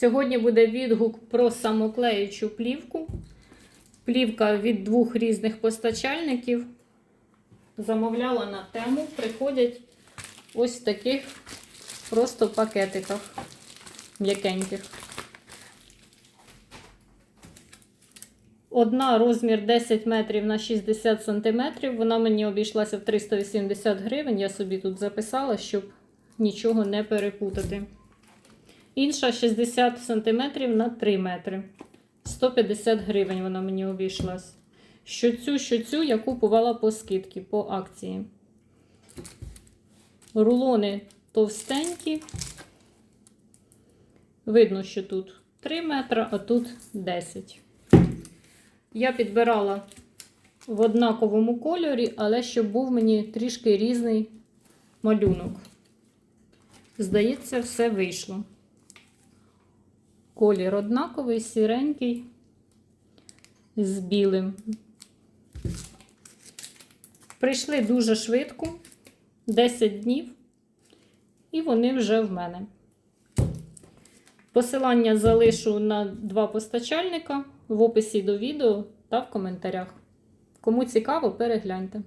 Сьогодні буде відгук про самоклеючу плівку. Плівка від двох різних постачальників. Замовляла на тему. Приходять ось в таких просто пакетиках м'якеньких. Одна розмір 10 метрів на 60 сантиметрів. Вона мені обійшлася в 380 гривень. Я собі тут записала, щоб нічого не перепутати. Інша 60 см на 3 метри. 150 гривень вона мені обійшлась. Що цю, що цю я купувала по скидці, по акції. Рулони товстенькі. Видно, що тут 3 метри, а тут 10. Я підбирала в однаковому кольорі, але щоб був мені трішки різний малюнок. Здається, все вийшло. Колір однаковий, сіренький, з білим. Прийшли дуже швидко, 10 днів, і вони вже в мене. Посилання залишу на два постачальника в описі до відео та в коментарях. Кому цікаво, перегляньте.